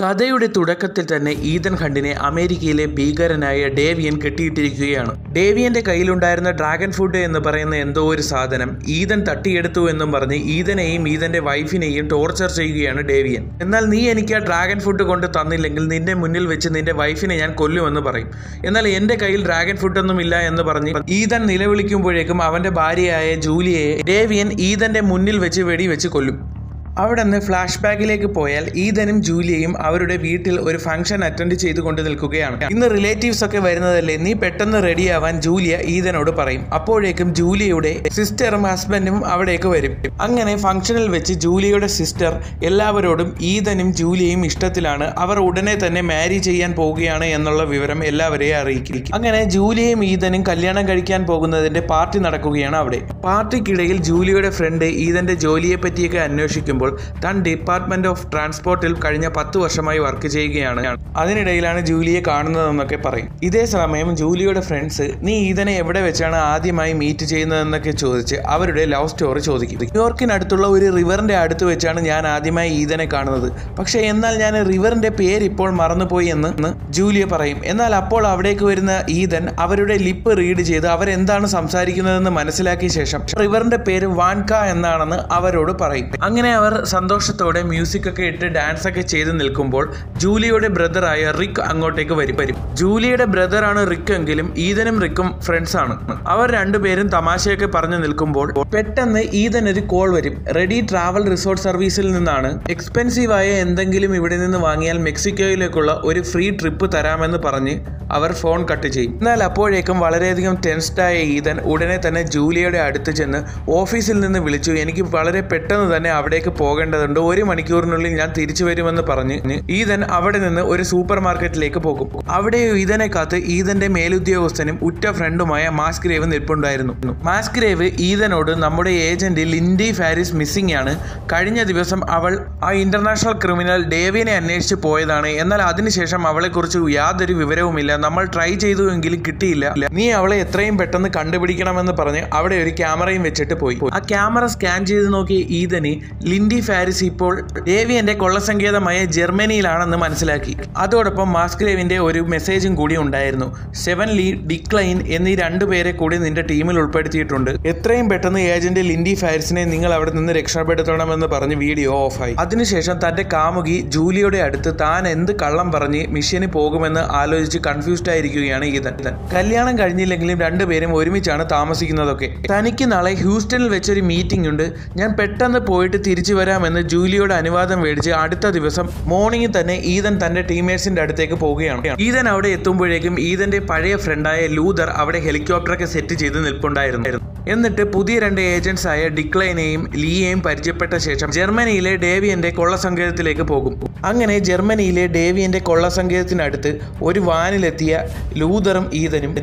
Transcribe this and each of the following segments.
കഥയുടെ തുടക്കത്തിൽ തന്നെ ഈതൻ ഹണ്ടിനെ അമേരിക്കയിലെ ഭീകരനായ ഡേവിയൻ കെട്ടിയിട്ടിരിക്കുകയാണ്. ഡേവിയന്റെ കയ്യിലുണ്ടായിരുന്ന ഡ്രാഗൺ ഫുഡ് എന്ന് പറയുന്ന എന്തോ ഒരു സാധനം ഈതൻ തട്ടിയെടുത്തു എന്നും പറഞ്ഞ് ഈതനെയും ഈതന്റെ വൈഫിനെയും ടോർച്ചർ ചെയ്യുകയാണ് ഡേവിയൻ. എന്നാൽ നീ എനിക്ക് ആ ഡ്രാഗൺ ഫുഡ് കൊണ്ട് തന്നില്ലെങ്കിൽ നിന്റെ മുന്നിൽ വെച്ച് നിന്റെ വൈഫിനെ ഞാൻ കൊല്ലുമെന്ന് പറയും. എന്നാൽ എന്റെ കയ്യിൽ ഡ്രാഗൺ ഫുഡൊന്നും ഇല്ല എന്ന് പറഞ്ഞ് ഈതൻ നിലവിളിക്കുമ്പോഴേക്കും അവന്റെ ഭാര്യയായ ജൂലിയയെ ഡേവിയൻ ഈതന്റെ മുന്നിൽ വെച്ച് വെടിവെച്ച് കൊല്ലും. അവിടെ നിന്ന് ഫ്ലാഷ് ബാക്കിലേക്ക് പോയാൽ ഈതനും ജൂലിയയും അവരുടെ വീട്ടിൽ ഒരു ഫംഗ്ഷൻ അറ്റൻഡ് ചെയ്തുകൊണ്ട് നിൽക്കുകയാണ്. ഇന്ന് റിലേറ്റീവ്സ് ഒക്കെ വരുന്നതല്ലേ? നീ പെട്ടെന്ന് റെഡിയാവാൻ ജൂലിയ ഈതനോട് പറയും. അപ്പോഴേക്കും ജൂലിയയുടെ സിസ്റ്ററും ഹസ്ബൻഡും അവിടേക്ക് വരും. അങ്ങനെ ഫംഗ്ഷനിൽ വെച്ച് ജൂലിയയുടെ സിസ്റ്റർ എല്ലാവരോടും ഈതനും ജൂലിയയും ഇഷ്ടത്തിലാണ്. അവർ ഉടനെ തന്നെ മാരി ചെയ്യാൻ പോവുകയാണ് എന്നുള്ള വിവരം എല്ലാവരെയും അറിയിക്കും. അങ്ങനെ ജൂലിയയും ഈതനും കല്യാണം കഴിക്കാൻ പോകുന്നതിന്റെ പാർട്ടി നടക്കുകയാണ് അവിടെ. പാർട്ടിക്കിടയിൽ ജൂലിയയുടെ ഫ്രണ്ട് ഈതന്റെ ജോലിയെ പറ്റിയൊക്കെ അന്വേഷിക്കുമ്പോൾ താൻ ഡിപ്പാർട്ട്മെന്റ് ഓഫ് ട്രാൻസ്പോർട്ടിൽ കഴിഞ്ഞ പത്ത് വർഷമായി വർക്ക് ചെയ്യുകയാണ്. അതിനിടയിലാണ് ജൂലിയെ കാണുന്നതെന്നൊക്കെ പറയും. ഇതേ സമയം ജൂലിയുടെ ഫ്രണ്ട്സ് നീ ഈതനെ എവിടെ വെച്ചാണ് ആദ്യമായി മീറ്റ് ചെയ്യുന്നതെന്നൊക്കെ ചോദിച്ച് അവരുടെ ലവ് സ്റ്റോറി ചോദിക്കും. ന്യൂയോർക്കിനടുത്തുള്ള ഒരു റിവറിന്റെ അടുത്ത് വെച്ചാണ് ഞാൻ ആദ്യമായി ഈതനെ കാണുന്നത്. പക്ഷേ എന്നാൽ ഞാൻ റിവറിന്റെ പേര് ഇപ്പോൾ മറന്നുപോയി എന്ന് ജൂലിയ പറയും. എന്നാൽ അപ്പോൾ അവിടേക്ക് വരുന്ന ഈതൻ അവരുടെ ലിപ്പ് റീഡ് ചെയ്ത് അവരെന്താണ് സംസാരിക്കുന്നതെന്ന് മനസ്സിലാക്കിയ ശേഷം റിവറിന്റെ പേര് വാൻക എന്നാണെന്ന് അവരോട് പറയും. അങ്ങനെ അവർ സന്തോഷത്തോടെ മ്യൂസിക് ഒക്കെ ഇട്ട് ഡാൻസ് ഒക്കെ ചെയ്ത് നിൽക്കുമ്പോൾ ജൂലിയുടെ ബ്രദറായ റിക്ക് അങ്ങോട്ടേക്ക് വരും വരും. ജൂലിയുടെ ബ്രദറാണ് റിക്ക് എങ്കിലും ഈതനും റിക്കും ഫ്രണ്ട്സ് ആണ് അവർ രണ്ടുപേരും തമാശയൊക്കെ പറഞ്ഞു നിൽക്കുമ്പോൾ പെട്ടെന്ന് ഈതൻ ഒരു കോൾ വരും. റെഡി ട്രാവൽ റിസോർട്ട് സർവീസിൽ നിന്നാണ്. എക്സ്പെൻസീവ് ആയ എന്തെങ്കിലും ഇവിടെ നിന്ന് വാങ്ങിയാൽ മെക്സിക്കോയിലേക്കുള്ള ഒരു ഫ്രീ ട്രിപ്പ് തരാമെന്ന് പറഞ്ഞ് അവർ ഫോൺ കട്ട് ചെയ്യും. എന്നാൽ അപ്പോഴേക്കും വളരെയധികം ടെൻസ്ഡായ ഈതൻ ഉടനെ തന്നെ ജൂലിയുടെ അടുത്ത് ചെന്ന് ഓഫീസിൽ നിന്ന് വിളിച്ചു. എനിക്ക് വളരെ പെട്ടെന്ന് തന്നെ അവിടേക്ക് പോകേണ്ടതുണ്ട്. ഒരു മണിക്കൂറിനുള്ളിൽ ഞാൻ തിരിച്ചു വരുമെന്ന് പറഞ്ഞ് ഈതൻ അവിടെ നിന്ന് ഒരു സൂപ്പർ മാർക്കറ്റിലേക്ക് പോകും. അവിടെ ഈതനെ കാത്ത് ഈതന്റെ മേലുദ്യോഗസ്ഥനും ഉറ്റ ഫ്രണ്ടുമായ മാസ്ഗ്രേവ് നിൽപ്പുണ്ടായിരുന്നു. മാസ്ഗ്രേവ് ഈതനോട് നമ്മുടെ ഏജന്റ് ലിൻഡി ഫാരിസ് മിസ്സിംഗ് ആണ്. കഴിഞ്ഞ ദിവസം അവൾ ആ ഇന്റർനാഷണൽ ക്രിമിനൽ ഡേവിനെ അന്വേഷിച്ച് പോയതാണ്. എന്നാൽ അതിനുശേഷം അവളെക്കുറിച്ച് യാതൊരു വിവരവുമില്ല. നമ്മൾ ട്രൈ ചെയ്തു എങ്കിലും കിട്ടിയില്ല. നീ അവളെ എത്രയും പെട്ടെന്ന് കണ്ടുപിടിക്കണമെന്ന് പറഞ്ഞ് അവിടെ ഒരു ക്യാമറയും വെച്ചിട്ട് പോയി. ആ ക്യാമറ സ്കാൻ ചെയ്ത് നോക്കിയ ഈതന് ലിൻഡി ഫാരിസ് ഇപ്പോൾ ഡേവിയന്റെ കൊള്ളസങ്കേതമായ ജർമ്മനിയിലാണെന്ന് മനസ്സിലാക്കി. അതോടൊപ്പം മാസ്ഗ്രേവിന്റെ ഒരു മെസ്സേജും കൂടി ഉണ്ടായിരുന്നു. സെവൻ ലീ ഡിക്ലൈൻ എന്നീ രണ്ടുപേരെ കൂടി നിന്റെ ടീമിൽ ഉൾപ്പെടുത്തിയിട്ടുണ്ട്. എത്രയും പെട്ടെന്ന് ഏജന്റ് ലിൻഡി ഫാരിസിനെ നിങ്ങൾ അവിടെ നിന്ന് രക്ഷപ്പെടുത്തണമെന്ന് പറഞ്ഞ് വീഡിയോ ഓഫായി. അതിനുശേഷം തന്റെ കാമുകി ജൂലിയുടെ അടുത്ത് താൻ എന്ത് കള്ളം പറഞ്ഞ് മിഷന് പോകുമെന്ന് ആലോചിച്ച് കൺഫ്യൂസ്ഡ് ആയിരിക്കുകയാണ് ഈ ഈതൻ. കല്യാണം കഴിഞ്ഞില്ലെങ്കിലും രണ്ടുപേരും ഒരുമിച്ചാണ് താമസിക്കുന്നതൊക്കെ. തനിക്ക് നാളെ ഹ്യൂസ്റ്റണിൽ വെച്ചൊരു മീറ്റിംഗ് ഉണ്ട്. ഞാൻ പെട്ടെന്ന് പോയിട്ട് തിരിച്ചു വരാമെന്ന് ജൂലിയോട് അനുവാദം മേടിച്ച് അടുത്ത ദിവസം മോർണിംഗിൽ തന്നെ ഈതൻ തന്റെ ടീംമേറ്റ്സിന്റെ അടുത്തേക്ക് പോവുകയാണ്. ഈതൻ അവിടെ എത്തുമ്പോഴേക്കും ഈതന്റെ പഴയ ഫ്രണ്ടായ ലൂതർ അവിടെ ഹെലികോപ്റ്ററൊക്കെ സെറ്റ് ചെയ്ത് നിൽപ്പുണ്ടായിരുന്നു. എന്നിട്ട് പുതിയ രണ്ട് ഏജന്റ്സ് ആയ ഡിക്ലൈനെയും ലീയെയും പരിചയപ്പെട്ട ശേഷം ജർമ്മനിയിലെ ഡേവിയന്റെ കൊള്ളസങ്കേതത്തിലേക്ക് പോകും. അങ്ങനെ ജർമ്മനിയിലെ ഡേവിയന്റെ കൊള്ളസങ്കേതത്തിനടുത്ത് ഒരു വാനിലെത്തിയ ലൂതറും ഈതനും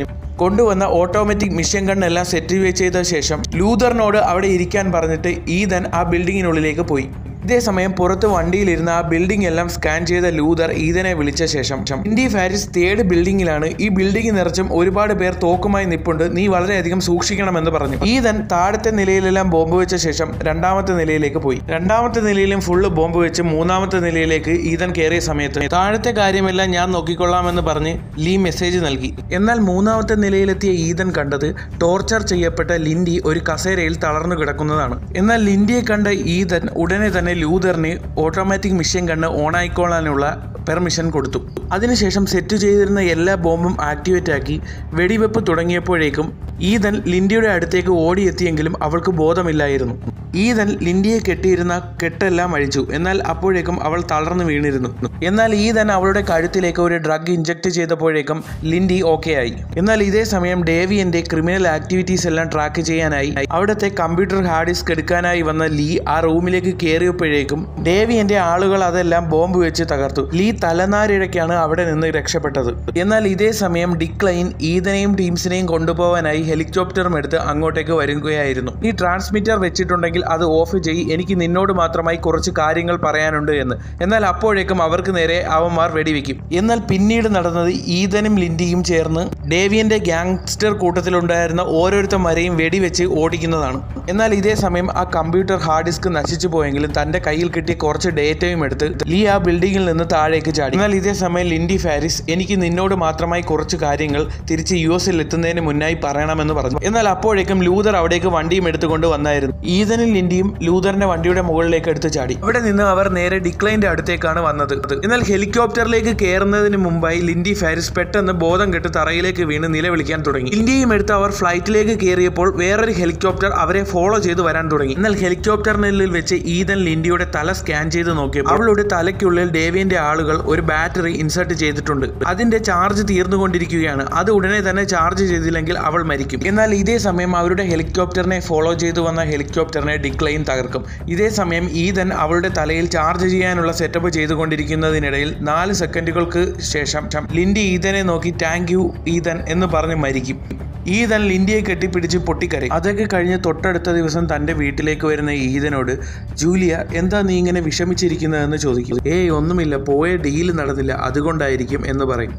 കൊണ്ടുവന്ന ഓട്ടോമാറ്റിക് മിഷൻ ഗണ്ണെല്ലാം സെറ്റ് ചെയ്ത ശേഷം ലൂതറിനോട് അവിടെ ഇരിക്കാൻ പറഞ്ഞിട്ട് ഈതൻ ആ ബിൽഡിങ്ങിനുള്ളിലേക്ക് പോയി. ഇതേസമയം പുറത്ത് വണ്ടിയിലിരുന്ന ആ ബിൽഡിംഗ് എല്ലാം സ്കാൻ ചെയ്ത ലൂതർ ഈതനെ വിളിച്ച ശേഷം. ഇന്ത്യ ഫാരിസ് തേർഡ് ബിൽഡിംഗിലാണ്. ഈ ബിൽഡിംഗ് നിറച്ചും ഒരുപാട് പേർ തോക്കുമായി നിപ്പുണ്ട്. നീ വളരെയധികം സൂക്ഷിക്കണമെന്ന് പറഞ്ഞു. ഈതൻ താഴത്തെ നിലയിലെല്ലാം ബോംബ് വെച്ച ശേഷം രണ്ടാമത്തെ നിലയിലേക്ക് പോയി. രണ്ടാമത്തെ നിലയിലും ഫുള്ള് ബോംബ് വെച്ച് മൂന്നാമത്തെ നിലയിലേക്ക് ഈതൻ കയറിയ സമയത്ത് താഴത്തെ കാര്യമെല്ലാം ഞാൻ നോക്കിക്കൊള്ളാമെന്ന് പറഞ്ഞ് ലീ മെസ്സേജ് നൽകി. എന്നാൽ മൂന്നാമത്തെ നിലയിലെത്തിയ ഈതൻ കണ്ടത് ടോർച്ചർ ചെയ്യപ്പെട്ട ലിൻഡി ഒരു കസേരയിൽ തളർന്നു കിടക്കുന്നതാണ്. എന്നാൽ ലിൻഡിയെ കണ്ട ഈതൻ ഉടനെ തന്നെ ലൂതറിന് ഓട്ടോമാറ്റിക് മിഷൻ കണ്ണ് ഓണായിക്കോളാനുള്ള പെർമിഷൻ കൊടുത്തു. അതിനുശേഷം സെറ്റ് ചെയ്തിരുന്ന എല്ലാ ബോംബും ആക്ടിവേറ്റ് ആക്കി വെടിവെപ്പ് തുടങ്ങിയപ്പോഴേക്കും ഈതൻ ലിൻഡിയുടെ അടുത്തേക്ക് ഓടിയെത്തിയെങ്കിലും അവൾക്ക് ബോധമില്ലായിരുന്നു. ഈതൻ ലിൻഡിയെ കെട്ടിയിരുന്ന കെട്ടെല്ലാം അഴിച്ചു. എന്നാൽ അപ്പോഴേക്കും അവൾ തളർന്നു വീണിരുന്നു. എന്നാൽ ഈതൻ അവളുടെ കഴുത്തിലേക്ക് ഒരു ഡ്രഗ് ഇഞ്ചക്ട് ചെയ്തപ്പോഴേക്കും ലിൻഡി ഓക്കെ ആയി എന്നാൽ ഇതേ സമയം ഡേവിയന്റെ ക്രിമിനൽ ആക്ടിവിറ്റീസ് എല്ലാം ട്രാക്ക് ചെയ്യാനായി. അവിടുത്തെ കമ്പ്യൂട്ടർ ഹാർഡ് ഡിസ്ക് എടുക്കാനായി വന്ന ലീ ആ റൂമിലേക്ക് കയറിയപ്പോഴേക്കും ഡേവിയന്റെ ആളുകൾ അതെല്ലാം ബോംബ് വെച്ച് തകർത്തു. ലീ തലനാരിഴയ്ക്കാണ് അവിടെ നിന്ന് രക്ഷപ്പെട്ടത്. എന്നാൽ ഇതേ സമയം ഡിക്ലൈൻ ഈതനെയും ടീംസിനെയും കൊണ്ടുപോകാനായി ഹെലികോപ്റ്ററും എടുത്ത് അങ്ങോട്ടേക്ക് വരികയായിരുന്നു. ഈ ട്രാൻസ്മിറ്റർ വെച്ചിട്ടുണ്ടെങ്കിൽ അത് ഓഫ് ചെയ്യ് എനിക്ക് നിന്നോട് മാത്രമായി കുറച്ച് കാര്യങ്ങൾ പറയാനുണ്ട് എന്ന്. എന്നാൽ അപ്പോഴേക്കും അവർക്ക് നേരെ അവന്മാർ വെടിവെക്കും. എന്നാൽ പിന്നീട് നടന്നത് ഈതനും ലിൻഡിയും ചേർന്ന് ഡേവിയന്റെ ഗ്യാങ്സ്റ്റർ കൂട്ടത്തിലുണ്ടായിരുന്ന ഓരോരുത്തന്മാരെയും വെടിവെച്ച് ഓടിക്കുന്നതാണ്. എന്നാൽ ഇതേ സമയം ആ കമ്പ്യൂട്ടർ ഹാർഡ് ഡിസ്ക് നശിച്ചു പോയെങ്കിലും തന്റെ കയ്യിൽ കിട്ടിയ കുറച്ച് ഡേറ്റയും എടുത്ത് ലീ ആ ബിൽഡിങ്ങിൽ നിന്ന് താഴേക്ക് താഴേക്ക് ചാടി. എന്നാൽ ഇതേ സമയം ലിൻഡി ഫാരിസ് എനിക്ക് നിന്നോട് മാത്രമായി കുറച്ച് കാര്യങ്ങൾ തിരിച്ച് യു എസിൽ എത്തുന്നതിന് മുന്നായി പറയണമെന്ന് പറഞ്ഞു. എന്നാൽ അപ്പോഴേക്കും ലൂതർ അവിടേക്ക് വണ്ടിയും എടുത്തുകൊണ്ട് വന്നായിരുന്നു. ഈതനും ലിൻഡിയും ലൂതറിന്റെ വണ്ടിയുടെ മുകളിലേക്ക് എടുത്ത് ചാടി. അവിടെ നിന്ന് അവർ നേരെ ഡിക്ലൈന്റെ അടുത്തേക്കാണ് വന്നത്. എന്നാൽ ഹെലികോപ്റ്ററിലേക്ക് കയറുന്നതിന് മുമ്പായി ലിൻഡി ഫാരിസ് പെട്ടെന്ന് ബോധം കെട്ട് തറയിലേക്ക് വീണ് നിലവിളിക്കാൻ തുടങ്ങി. ലിൻഡിയും എടുത്ത് അവർ ഫ്ലൈറ്റിലേക്ക് കയറിയപ്പോൾ വേറൊരു ഹെലികോപ്റ്റർ അവരെ ഫോളോ ചെയ്ത് വരാൻ തുടങ്ങി. എന്നാൽ ഹെലികോപ്റ്ററിനുള്ളിൽ വെച്ച് ഈതൻ ലിൻഡിയുടെ തല സ്കാൻ ചെയ്ത് നോക്കിയപ്പോൾ അവളുടെ തലയ്ക്കുള്ളിൽ ഡേവിയന്റെ ആളുകൾ ഒരു ബാറ്ററി ഇൻസേർട്ട് ചെയ്തിട്ടുണ്ട്. അതിന്റെ ചാർജ് തീർന്നുകൊണ്ടിരിക്കുകയാണ്. അത് ഉടനെ തന്നെ ചാർജ് ചെയ്തില്ലെങ്കിൽ അവൾ മരിക്കും. എന്നാൽ ഇതേ സമയം അവരുടെ ഹെലികോപ്റ്ററിനെ ഫോളോ ചെയ്തു വന്ന ഹെലികോപ്റ്ററിനെ ഡിക്ലൈൻ തകർക്കും. ഇതേ സമയം ഈതൻ അവളുടെ തലയിൽ ചാർജ് ചെയ്യാനുള്ള സെറ്റപ്പ് ചെയ്തുകൊണ്ടിരിക്കുന്നതിനിടയിൽ നാല് സെക്കൻഡുകൾക്ക് ശേഷം ലിൻഡി ഈതനെ നോക്കി താങ്ക് യു ഈതൻ എന്ന് പറഞ്ഞ് മരിക്കും. ഈതൻ ലിൻഡിയെ കെട്ടിപ്പിടിച്ച് പൊട്ടിക്കരയും. അതൊക്കെ കഴിഞ്ഞ് തൊട്ടടുത്ത ദിവസം തന്റെ വീട്ടിലേക്ക് വരുന്ന ഈതനോട് ജൂലിയ എന്താ നീ ഇങ്ങനെ വിഷമിച്ചിരിക്കുന്നതെന്ന് ചോദിക്കും? ഏയ് ഒന്നുമില്ല. പോയ ഡീൽ നടന്നില്ല അതുകൊണ്ടായിരിക്കും എന്ന് പറയും.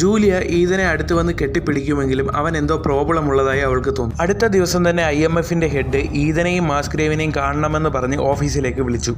ജൂലിയ ഈതനെ അടുത്ത് വന്ന് കെട്ടിപ്പിടിക്കുമെങ്കിലും അവൻ എന്തോ പ്രോബ്ലം ഉള്ളതായി അവൾക്ക് തോന്നും. അടുത്ത ദിവസം തന്നെ ഐ എം എഫിന്റെ ഹെഡ് ഈതനെയും മാസ്ക്രേവിനെയും കാണണമെന്ന് പറഞ്ഞ് ഓഫീസിലേക്ക് വിളിച്ചു.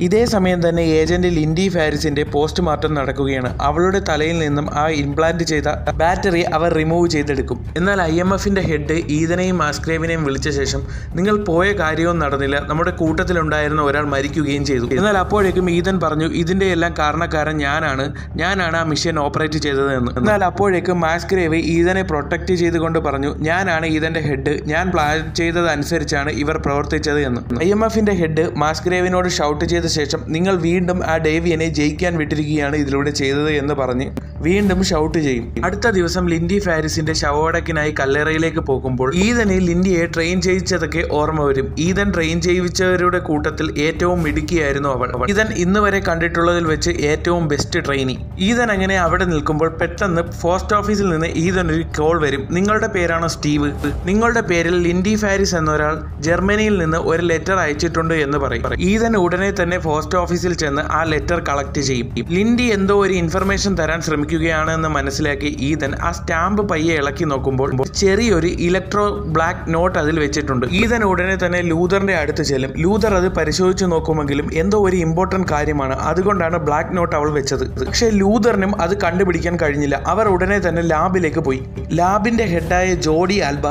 ഇതേ സമയം തന്നെ ഏജന്റ് ലിൻഡി ഫാരിസിന്റെ പോസ്റ്റ്മോർട്ടം നടക്കുകയാണ്. അവളുടെ തലയിൽ നിന്നും ആ ഇംപ്ലാന്റ് ചെയ്ത ബാറ്ററി അവർ റിമൂവ് ചെയ്തെടുക്കും. എന്നാൽ ഐ എം എഫിന്റെ ഹെഡ് ഈതനെയും മാസ്ക്രേവിനെയും വിളിച്ച ശേഷം നിങ്ങൾ പോയ കാര്യവും നടന്നില്ല. നമ്മുടെ കൂട്ടത്തിലുണ്ടായിരുന്ന ഒരാൾ മരിക്കുകയും ചെയ്തു. എന്നാൽ അപ്പോഴേക്കും ഈതൻ പറഞ്ഞു ഇതിന്റെ എല്ലാം കാരണക്കാരൻ ഞാനാണ്. ഞാനാണ് ആ മിഷൻ ഓപ്പറേറ്റ് ചെയ്തത് എന്ന് എന്നാൽ അപ്പോഴേക്കും മാസ്ക്രേവ് ഈതനെ പ്രൊട്ടക്ട് ചെയ്തുകൊണ്ട് പറഞ്ഞു ഞാനാണ് ഈതന്റെ ഹെഡ്. ഞാൻ പ്ലാൻ ചെയ്തതനുസരിച്ചാണ് ഇവർ പ്രവർത്തിച്ചത് എന്ന്. ഐ എം എഫിന്റെ ഹെഡ് മാസ്ക്രേവിനോട് ഷൗട്ട് ചെയ്ത ശേഷം നിങ്ങൾ വീണ്ടും ആ ഡേവിയനെ ജയിക്കാൻ വിട്ടിരിക്കുകയാണ് ഇതിലൂടെ ചെയ്തത് എന്ന് പറഞ്ഞ് വീണ്ടും ഷൗട്ട് ചെയ്യും. അടുത്ത ദിവസം ലിൻഡി ഫാരിസിന്റെ ശവോടക്കിനായി കല്ലറയിലേക്ക് പോകുമ്പോൾ ഈതനെ ലിൻഡിയെ ട്രെയിൻ ചെയ്യിച്ചതൊക്കെ ഓർമ്മ വരും. ഈതൻ ട്രെയിൻ ചെയ്യിച്ചവരുടെ കൂട്ടത്തിൽ ഏറ്റവും മിടുക്കിയായിരുന്നു അവൾ. ഈതൻ ഇന്ന് വരെ കണ്ടിട്ടുള്ളതിൽ വെച്ച് ഏറ്റവും ബെസ്റ്റ് ട്രെയിനി ഈതൻ അങ്ങനെ അവിടെ നിൽക്കുമ്പോൾ പെട്ടെന്ന് പോസ്റ്റ് ഓഫീസിൽ നിന്ന് ഈതൻ ഒരു കോൾ വരും. നിങ്ങളുടെ പേരാണോ സ്റ്റീവ്? നിങ്ങളുടെ പേരിൽ ലിൻഡി ഫാരിസ് എന്നൊരാൾ ജർമ്മനിയിൽ നിന്ന് ഒരു ലെറ്റർ അയച്ചിട്ടുണ്ട് എന്ന് പറയും. ഈതൻ ഉടനെ തന്നെ പോസ്റ്റ് ഓഫീസിൽ ചെന്ന് ആ ലെറ്റർ കളക്ട് ചെയ്യും. ലിൻഡി എന്തോ ഒരു ഇൻഫർമേഷൻ തരാൻ ശ്രമിക്കുകയാണ് എന്ന് മനസ്സിലാക്കി ഈതൻ ആ സ്റ്റാമ്പ് പയ്യെ ഇളക്കി നോക്കുമ്പോൾ ചെറിയൊരു ഇലക്ട്രോ ബ്ലാക്ക് നോട്ട് അതിൽ വെച്ചിട്ടുണ്ട്. ഈതൻ ഉടനെ തന്നെ ലൂതറിന്റെ അടുത്ത് ചെല്ലും. ലൂതർ അത് പരിശോധിച്ച് നോക്കുമെങ്കിലും എന്തോ ഒരു ഇമ്പോർട്ടന്റ് കാര്യമാണ്. അതുകൊണ്ടാണ് ബ്ലാക്ക് നോട്ട് അവൾ വെച്ചത്. പക്ഷേ ലൂതറിനും അത് കണ്ടുപിടിക്കാൻ കഴിഞ്ഞില്ല. അവർ ഉടനെ തന്നെ ലാബിലേക്ക് പോയി. ലാബിന്റെ ഹെഡായ ജോഡി ആൽബ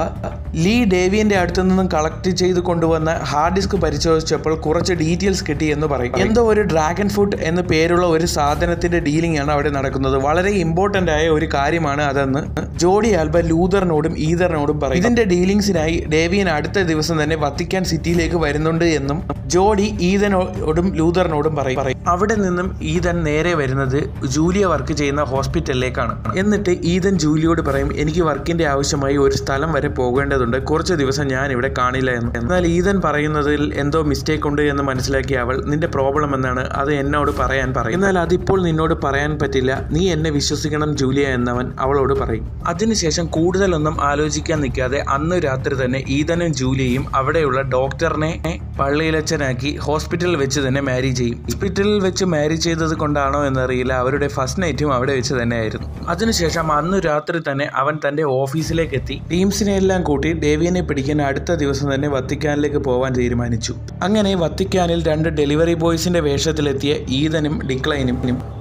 ലീ ഡേവിയന്റെ അടുത്ത് നിന്നും കളക്ട് ചെയ്ത് കൊണ്ടുവന്ന ഹാർഡ് ഡിസ്ക് പരിശോധിച്ചപ്പോൾ കുറച്ച് ഡീറ്റെയിൽസ് കിട്ടി എന്ന് പറയും. എന്തോ ഒരു ഡ്രാഗൺ ഫുഡ് എന്ന് പേരുള്ള ഒരു സാധനത്തിന്റെ ഡീലിംഗ് ആണ് അവിടെ നടക്കുന്നത്. വളരെ ഇമ്പോർട്ടന്റ് ആയ ഒരു കാര്യമാണ് അതെന്ന് ജോഡി ആൽബ ലൂതറിനോടും ഈതറിനോടും പറയും ഇതിന്റെ ഡീലിംഗ്സിനായി ഡേവിയൻ അടുത്ത ദിവസം തന്നെ വത്തിക്കാൻ സിറ്റിയിലേക്ക് വരുന്നുണ്ട് എന്നും ജോഡി ഈതനോടും ലൂതറിനോടും പറയും. അവിടെ നിന്നും ഈതൻ നേരെ വരുന്നത് ജൂലിയ വർക്ക് ചെയ്യുന്ന ഹോസ്പിറ്റലിലേക്കാണ്. എന്നിട്ട് ഈതൻ ജൂലിയോട് പറയും എനിക്ക് വർക്കിന്റെ ആവശ്യമായി ഒരു സ്ഥലം വരെ പോകേണ്ടതുണ്ട്. കുറച്ച് ദിവസം ഞാൻ ഇവിടെ കാണില്ല എന്ന്. എന്നാൽ ഈതൻ പറയുന്നതിൽ എന്തോ മിസ്റ്റേക്ക് ഉണ്ട് എന്ന് മനസ്സിലാക്കിയ അവൾ നിന്റെ പ്രോബ്ലം എന്നാണ് അത് എന്നോട് പറയാൻ പറയും എന്നാൽ അതിപ്പോൾ നിന്നോട് പറയാൻ പറ്റില്ല. നീ എന്നെ വിശ്വസിക്കണം ജൂലിയ എന്നവൻ അവളോട് പറയും. അതിനുശേഷം കൂടുതലൊന്നും ആലോചിക്കാൻ നിൽക്കാതെ അന്ന് രാത്രി തന്നെ ഈതനും ജൂലിയയും അവിടെയുള്ള ഡോക്ടറിനെ പള്ളിയിലച്ചനാക്കി ഹോസ്പിറ്റലിൽ വെച്ച് തന്നെ മാരി ചെയ്യും. ഹോസ്പിറ്റലിൽ വെച്ച് മാരി ചെയ്തത് കൊണ്ടാണോ എന്നറിയില്ല. അവരുടെ ഫസ്റ്റ് നൈറ്റും അവിടെ വെച്ച് തന്നെയായിരുന്നു. അതിനുശേഷം അന്ന് രാത്രി തന്നെ അവൻ തന്റെ ഓഫീസിലേക്ക് എത്തി. ടീംസിനെ എല്ലാം കൂട്ടി ദേവിയനെ പിടിക്കാൻ അടുത്ത ദിവസം തന്നെ വത്തിക്കാനിലേക്ക് പോവാൻ തീരുമാനിച്ചു. അങ്ങനെ വത്തിക്കാനിൽ രണ്ട് ഡെലിവറി ബോയ്സിന്റെ വേഷത്തിലെത്തിയ ഈതനും ഡിക്ലൈനും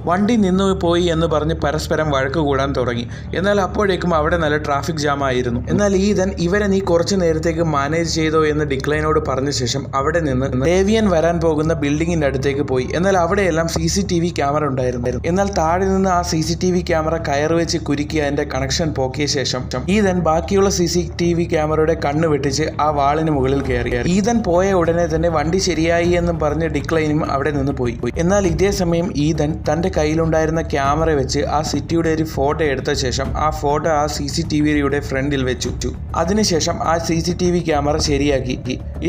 വണ്ടി നിന്നു പോയി എന്ന് പറഞ്ഞ് പരസ്പരം വഴക്ക് കൂടാൻ തുടങ്ങി. എന്നാൽ അപ്പോഴേക്കും അവിടെ നല്ല ട്രാഫിക് ജാം ആയിരുന്നു. എന്നാൽ ഈതൻ ഇവരെ നീ കുറച്ചു നേരത്തേക്ക് മാനേജ് ചെയ്തോ എന്ന് ഡിക്ലൈനോട് പറഞ്ഞ ശേഷം അവിടെ നിന്ന് ദേവിയൻ വരാൻ പോകുന്ന ബിൽഡിങ്ങിന്റെ അടുത്തേക്ക് പോയി. എന്നാൽ അവിടെയെല്ലാം C C T V camera ഉണ്ടായിരുന്നു. എന്നാൽ താഴെ നിന്ന് ആ C C T V camera കയർ വെച്ച് കുരുക്കി അതിന്റെ കണക്ഷൻ പോക്കിയ ശേഷം ഈതൻ ബാക്കിയുള്ള സി സി ടി വി ക്യാമറയുടെ കണ്ണ് വെട്ടിച്ച് ആ വാളിന് മുകളിൽ കയറി. ഈതൻ പോയ ഉടനെ തന്നെ വണ്ടി ശരിയായി എന്നും പറഞ്ഞ് ഡിക്ലൈനും അവിടെ നിന്ന് പോയി. എന്നാൽ ഇതേ സമയം ഈതൻ തന്റെ കയ്യിലുണ്ടായിരുന്ന ക്യാമറ വെച്ച് ആ സിറ്റിയുടെ ഒരു ഫോട്ടോ എടുത്ത ശേഷം ആ ഫോട്ടോ ആ സി സി ടി വിയുടെ ഫ്രണ്ടിൽ വെച്ചു. അതിനുശേഷം ആ C C T V camera ശരിയാക്കി.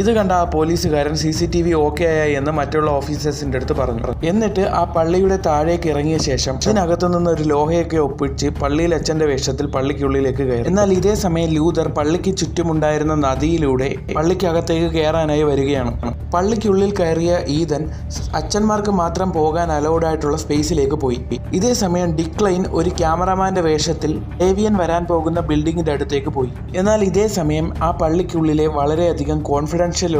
ഇത് കണ്ട ആ പോലീസുകാരൻ C C T V okay ആയി എന്ന് മറ്റുള്ള ഓഫീസേഴ്സിന്റെ അടുത്ത് പറഞ്ഞു. എന്നിട്ട് ആ പള്ളിയുടെ താഴേക്ക് ഇറങ്ങിയ ശേഷം അതിനകത്തു നിന്ന് ഒരു ലോഹയൊക്കെ ഒപ്പിച്ച് പള്ളിയിൽ അച്ഛന്റെ വേഷത്തിൽ പള്ളിക്കുള്ളിലേക്ക് കയറി. എന്നാൽ ഇതേ സമയം ലൂതർ പള്ളിക്ക് ചുറ്റുമുണ്ടായിരുന്ന നദിയിലൂടെ പള്ളിക്കകത്തേക്ക് കയറാനായി വരികയാണ്. പള്ളിക്കുള്ളിൽ കയറിയ ഈതൻ അച്ഛന്മാർക്ക് മാത്രം പോകാൻ അലൗഡ് ആയിട്ടുള്ള സ്പേസിലേക്ക് പോയി. ഇതേ സമയം ഡിക്ലൈൻ ഒരു ക്യാമറമാന്റെ വേഷത്തിൽ ഏവിയൻ വരാൻ പോകുന്ന ബിൽഡിങ്ങിന്റെ അടുത്തേക്ക് പോയി. എന്നാൽ ഇതേ സമയം ആ പള്ളിക്കുള്ളിലെ വളരെയധികം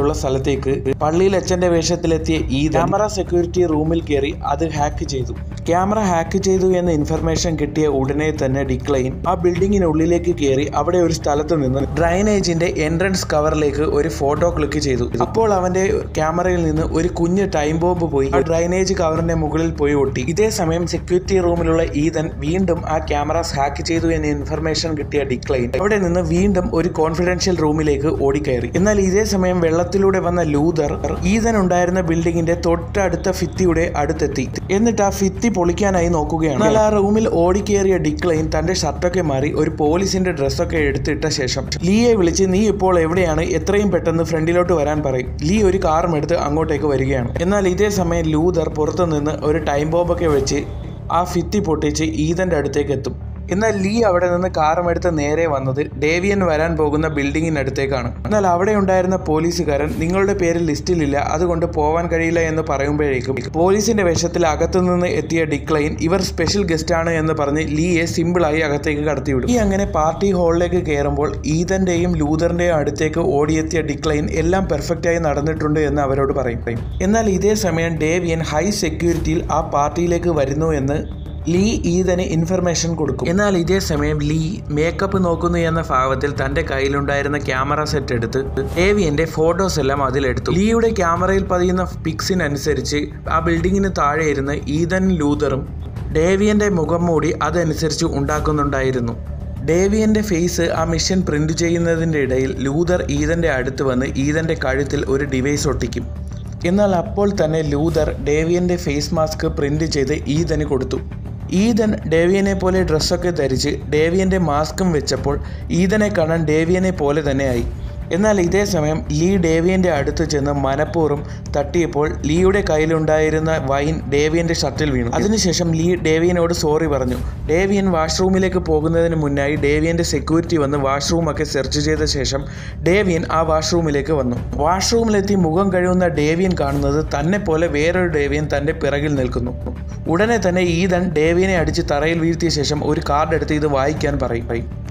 ഉള്ള സ്ഥലത്തേക്ക് പള്ളിയിൽ അച്ഛന്റെ വേഷത്തിലെത്തിയ ഈ ക്യാമറ സെക്യൂരിറ്റി റൂമിൽ കയറി അത് ഹാക്ക് ചെയ്തു. ക്യാമറ ഹാക്ക് ചെയ്തു എന്ന ഇൻഫർമേഷൻ കിട്ടിയ ഉടനെ തന്നെ ഡിക്ലൈൻ ആ ബിൽഡിങ്ങിനുള്ളിലേക്ക് കയറി അവിടെ ഒരു സ്ഥലത്ത് നിന്ന് ഡ്രൈനേജിന്റെ എൻട്രൻസ് കവറിലേക്ക് ഒരു ഫോട്ടോ ക്ലിക്ക് ചെയ്തു. അപ്പോൾ അവന്റെ ക്യാമറയിൽ നിന്ന് ഒരു കുഞ്ഞ് ടൈം ബോംബ് പോയി. ആ ഡ്രൈനേജ് കവറിന്റെ മുകളിൽ പോയി ഒട്ടി. ഇതേ സമയം സെക്യൂരിറ്റി റൂമിലുള്ള ഈതൻ വീണ്ടും ആ ക്യാമറാസ് ഹാക്ക് ചെയ്തു എന്ന ഇൻഫർമേഷൻ കിട്ടിയ ഡിക്ലൈൻ അവിടെ നിന്ന് വീണ്ടും ഒരു കോൺഫിഡൻഷ്യൽ റൂമിലേക്ക് ഓടിക്കയറി. എന്നാൽ ഇതേ സമയം വെള്ളത്തിലൂടെ വന്ന ലൂതർ ഈതൻ ഉണ്ടായിരുന്ന ബിൽഡിങ്ങിന്റെ തൊട്ടടുത്ത ഫിത്തിയുടെ അടുത്തെത്തി. എന്നിട്ട് ആ ഫിത്തി പൊളിക്കാനായി നോക്കുകയാണ്. എന്നാൽ ആ റൂമിൽ ഓടിക്കേറിയ ഡിക്ലൈൻ തന്റെ ഷർട്ടൊക്കെ മാറി ഒരു പോലീസിന്റെ ഡ്രസ്സൊക്കെ എടുത്തിട്ട ശേഷം. ലീയെ വിളിച്ച് നീ ഇപ്പോൾ എവിടെയാണ്? എത്രയും പെട്ടെന്ന് ഫ്രണ്ടിലോട്ട് വരാൻ പറയും. ലീ ഒരു കാറും എടുത്ത് അങ്ങോട്ടേക്ക് വരികയാണ്. എന്നാൽ ഇതേ സമയം ലൂതർ പുറത്തുനിന്ന് ഒരു ടൈം ബോംബൊക്കെ വെച്ച് ആ ഫിത്തി പൊട്ടിച്ച് ഈതന്റെ അടുത്തേക്ക് എത്തും എന്നാൽ ലീ അവിടെ നിന്ന് കാറുമെടുത്ത് നേരെ വന്നത് ഡേവിയൻ വരാൻ പോകുന്ന ബിൽഡിങ്ങിനടുത്തേക്കാണ്. എന്നാൽ അവിടെ ഉണ്ടായിരുന്ന പോലീസുകാരൻ നിങ്ങളുടെ പേര് ലിസ്റ്റിലില്ല അതുകൊണ്ട് പോവാൻ കഴിയില്ല എന്ന് പറയുമ്പോഴേക്കും പോലീസിന്റെ വേഷത്തിൽ അകത്തുനിന്ന് എത്തിയ ഡിക്ലൈൻ ഇവർ സ്പെഷ്യൽ ഗസ്റ്റ് ആണ് എന്ന് പറഞ്ഞ് ലീയെ സിമ്പിളായി അകത്തേക്ക് കടത്തിവിടും. ഈ അങ്ങനെ പാർട്ടി ഹാളിലേക്ക് കയറുമ്പോൾ ഈതന്റെയും ലൂതറിന്റെയും അടുത്തേക്ക് ഓടിയെത്തിയ ഡിക്ലൈൻ എല്ലാം പെർഫെക്റ്റായി നടന്നിട്ടുണ്ട് എന്ന് അവരോട് പറയും. എന്നാൽ ഇതേ സമയം ഡേവിയൻ ഹൈ സെക്യൂരിറ്റിയിൽ ആ പാർട്ടിയിലേക്ക് വരുന്നു എന്ന് ലീ ഈതന് ഇൻഫർമേഷൻ കൊടുക്കും. എന്നാൽ ഇതേ സമയം ലീ മേക്കപ്പ് നോക്കുന്നു എന്ന ഭാവത്തിൽ തന്റെ കയ്യിലുണ്ടായിരുന്ന ക്യാമറ സെറ്റ് എടുത്ത് ഡേവിയന്റെ ഫോട്ടോസ് എല്ലാം അതിലെടുത്തു. ലീയുടെ ക്യാമറയിൽ പതിയുന്ന പിക്സിനനുസരിച്ച് ആ ബിൽഡിങ്ങിന് താഴെ ഇരുന്ന് ഈതൻ ലൂതറും ഡേവിയന്റെ മുഖം മൂടി അതനുസരിച്ച് ഉണ്ടാക്കുന്നുണ്ടായിരുന്നു. ഡേവിയന്റെ ഫേസ് ആ മിഷൻ പ്രിന്റ് ചെയ്യുന്നതിന്റെ ഇടയിൽ ലൂതർ ഈതന്റെ അടുത്ത് വന്ന് ഈതന്റെ കഴുത്തിൽ ഒരു ഡിവൈസ് ഒട്ടിക്കും. എന്നാൽ അപ്പോൾ തന്നെ ലൂതർ ഡേവിയന്റെ ഫേസ് മാസ്ക് പ്രിന്റ് ചെയ്ത് ഈതന് കൊടുത്തു. ഈതൻ ഡേവിയനെ പോലെ ഡ്രസ്സൊക്കെ ധരിച്ച് ഡേവിയന്റെ മാസ്കും വെച്ചപ്പോൾ ഈതനെ കാണാൻ ഡേവിയനെ പോലെ തന്നെയായി എന്നാൽ ഇതേ സമയം ലീ ഡേവിയന്റെ അടുത്ത് ചെന്ന് മനഃപൂർവം തട്ടിയപ്പോൾ ലീയുടെ കയ്യിലുണ്ടായിരുന്ന വൈൻ ഡേവിയന്റെ ഷർട്ടിൽ വീണു. അതിനുശേഷം ലീ ഡേവിയനോട് സോറി പറഞ്ഞു. ഡേവിയൻ വാഷ്റൂമിലേക്ക് പോകുന്നതിന് മുന്നായി ഡേവിയന്റെ സെക്യൂരിറ്റി വന്ന് വാഷ്റൂമൊക്കെ സെർച്ച് ചെയ്ത ശേഷം ഡേവിയൻ ആ വാഷ്റൂമിലേക്ക് വന്നു. വാഷ്റൂമിലെത്തി മുഖം കഴിയുന്ന ഡേവിയൻ കാണുന്നത് തന്നെ പോലെ വേറൊരു ഡേവിയൻ തന്റെ പിറകിൽ നിൽക്കുന്നു. ഉടനെ തന്നെ ഈതൻ ഡേവിയനെ അടിച്ച് തറയിൽ വീഴ്ത്തിയ ശേഷം ഒരു കാർഡ് എടുത്ത് ഇത് വായിക്കാൻ പറയും.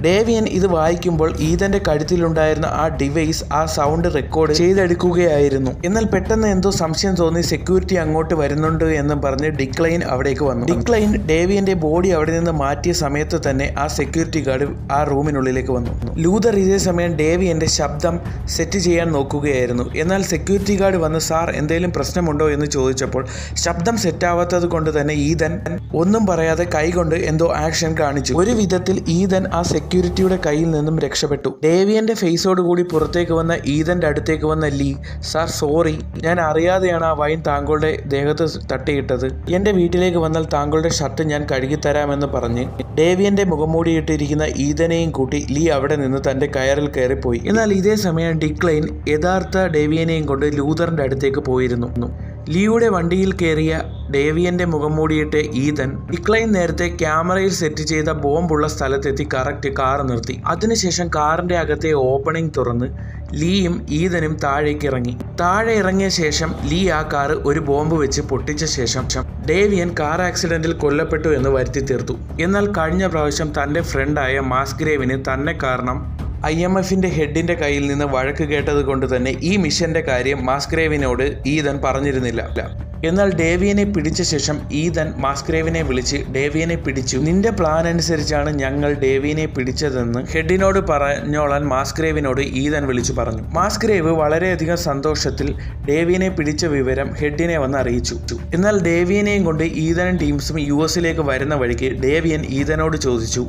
ഡേവിയൻ ഇത് വായിക്കുമ്പോൾ ഈതന്റെ കഴുത്തിലുണ്ടായിരുന്ന ആ ഡിവൈസ് ആ സൗണ്ട് റെക്കോർഡ് ചെയ്തെടുക്കുകയായിരുന്നു. എന്നാൽ പെട്ടെന്ന് എന്തോ സംശയം തോന്നി സെക്യൂരിറ്റി അങ്ങോട്ട് വരുന്നുണ്ട് എന്നും പറഞ്ഞ് ഡിക്ലൈൻ അവിടേക്ക് വന്നു. ഡിക്ലൈൻ ഡേവിയന്റെ ബോഡി അവിടെ നിന്ന് മാറ്റിയ സമയത്ത് തന്നെ ആ സെക്യൂരിറ്റി ഗാർഡ് ആ റൂമിനുള്ളിലേക്ക് വന്നു. ലൂതർ ഇതേ സമയം ഡേവിയന്റെ ശബ്ദം സെറ്റ് ചെയ്യാൻ നോക്കുകയായിരുന്നു. എന്നാൽ സെക്യൂരിറ്റി ഗാർഡ് വന്ന് സാർ എന്തെങ്കിലും പ്രശ്നമുണ്ടോ? എന്ന് ചോദിച്ചപ്പോൾ ശബ്ദം സെറ്റാവാത്തത് കൊണ്ട് തന്നെ ഈതൻ ഒന്നും പറയാതെ കൈകൊണ്ട് എന്തോ ആക്ഷൻ കാണിച്ചു. ഒരു വിധത്തിൽ ഈതൻ ആ സെക്യൂരിറ്റിയുടെ കയ്യിൽ നിന്നും രക്ഷപ്പെട്ടു. ഡേവിയന്റെ ഫേസോട് കൂടി പുറത്തേക്ക് വന്ന ഈതന്റെ അടുത്തേക്ക് വന്ന ലീ സാർ സോറി. ഞാൻ അറിയാതെയാണ് ആ വൈൻ താങ്കളുടെ ദേഹത്ത് തട്ടിയിട്ടത്. എന്റെ വീട്ടിലേക്ക് വന്നാൽ താങ്കളുടെ ഷർട്ട് ഞാൻ കഴുകിത്തരാമെന്ന് പറഞ്ഞ് ഡേവിയന്റെ മുഖംമൂടിയിട്ടിരിക്കുന്ന ഈതനെയും കൂട്ടി ലീ അവിടെ നിന്ന് തന്റെ കയറിൽ കയറിപ്പോയി. എന്നാൽ ഇതേ സമയം ഡിക്ലൈൻ യഥാർത്ഥ ഡേവിയനെയും കൊണ്ട് ലൂതറിന്റെ അടുത്തേക്ക് പോയിരുന്നു. ലിയുടെ വണ്ടിയിൽ കയറിയ ഡേവിയന്റെ മുഖം മൂടിയിട്ട് ഈതൻ ഡിക്ലൈൻ നേരത്തെ ക്യാമറയിൽ സെറ്റ് ചെയ്ത ബോംബുള്ള സ്ഥലത്തെത്തി കറക്റ്റ് കാർ നിർത്തി. അതിനുശേഷം കാറിന്റെ അകത്തെ ഓപ്പണിംഗ് തുറന്ന് ലീയും ഈതനും താഴേക്ക് ഇറങ്ങി താഴെ ഇറങ്ങിയ ശേഷം ലീ ആ കാർ ഒരു ബോംബ് വെച്ച് പൊട്ടിച്ച ശേഷം ഡേവിയൻ കാർ ആക്സിഡന്റിൽ കൊല്ലപ്പെട്ടു എന്ന് വരുത്തി തീർത്തു. എന്നാൽ കഴിഞ്ഞ പ്രാവശ്യം തന്റെ ഫ്രണ്ടായ മാസ്ഗ്രേവിന് തന്നെ കാരണം ഐ എം എഫിന്റെ ഹെഡിന്റെ കയ്യിൽ നിന്ന് വഴക്ക് കേട്ടത് കൊണ്ട് തന്നെ ഈ മിഷന്റെ കാര്യം മാസ്ക്രേവിനോട് ഈതൻ പറഞ്ഞിരുന്നില്ല. എന്നാൽ ഡേവിയനെ പിടിച്ച ശേഷം ഈതൻ മാസ്ക്രേവിനെ വിളിച്ച് ഡേവിയനെ പിടിച്ചു. നിന്റെ പ്ലാൻ അനുസരിച്ചാണ് ഞങ്ങൾ ഡേവിയനെ പിടിച്ചതെന്ന് ഹെഡിനോട് പറഞ്ഞോളാൻ മാസ്ക്രേവിനോട് ഈതൻ വിളിച്ചു പറഞ്ഞു. മാസ്ക്രേവ് വളരെയധികം സന്തോഷത്തിൽ ഡേവിയനെ പിടിച്ച വിവരം ഹെഡിനെ വന്ന് അറിയിച്ചു. എന്നാൽ ഡേവിയനെയും കൊണ്ട് ഈതനും ടീംസും യു എസിലേക്ക് വരുന്ന വഴിക്ക് ഡേവിയൻ ഈതനോട് ചോദിച്ചു